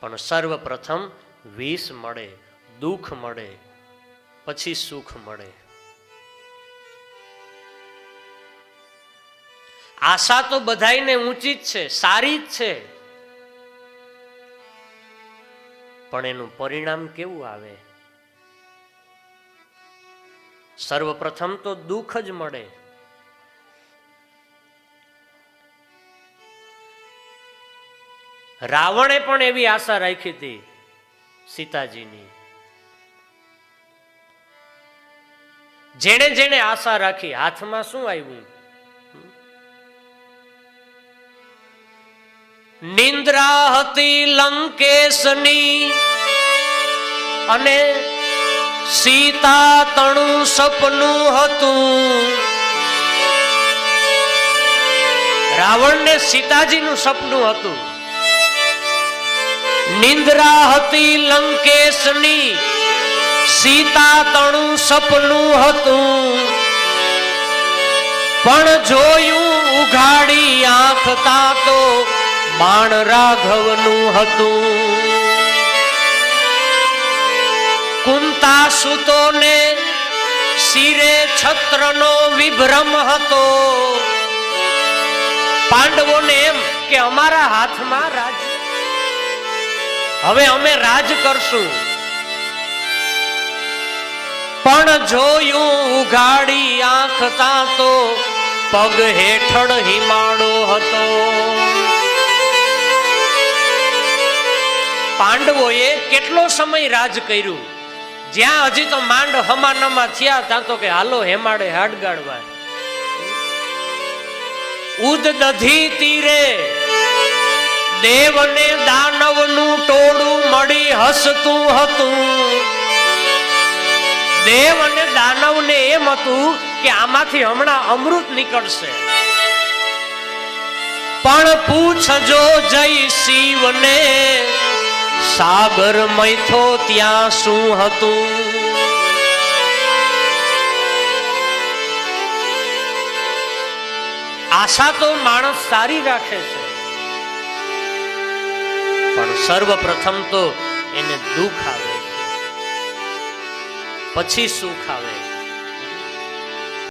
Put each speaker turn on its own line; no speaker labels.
પણ સર્વપ્રથમ વિષ મળે, દુઃખ મળે, પછી સુખ મળે. આશા તો બધાને ઊંચી જ છે, સારી જ છે. પણ એનું પરિણામ કેવું આવે? સર્વપ્રથમ તો દુઃખ જ મળે રાવણે પણ એવી આશા રાખી હતી સીતાજીની. જેણે જેણે આશા રાખી, હાથમાં શું આવ્યું? નિંદ્રા હતી લંકેશની અને સીતા તણું સપનું હતું. રાવણને સીતાજીનું સપનું હતું. નિંદ્રા હતી લંકેશની, સીતા તણું સપનું હતું. પણ જોયું ઉઘાડી આંખતા તો બાણ રાઘવનું હતું. કુંતા સુતોને શિરે છત્રનો વિભ્રમ હતો. પાંડવોને એમ કે અમારા હાથમાં રાજ હવે અમે રાજ કરશું. પણ જોયું ઉઘાડી આંખ તા તો પગ હેઠળ હિમાડો હતો. પાંડવોએ કેટલો સમય રાજ કર્યું? જ્યાં હજી તો માંડ હમાનામાં થયા ત્યાં તો કે હાલો હેમાડે હાડગાડવા. ઉદ દધી તીરે દેવને દાનવનું ટોળું મળી હસતું હતું. દેવ અને દાનવને એમ હતું કે આમાંથી હમણાં અમૃત નીકળશે. પણ પૂછજો જય શિવને, સાગર મૈથો ત્યાં શું હતું? આશા તો માણસ સારી રાખે છે. સર્વપ્રથમ તો એને દુઃખ આવે પછી સુખ આવે.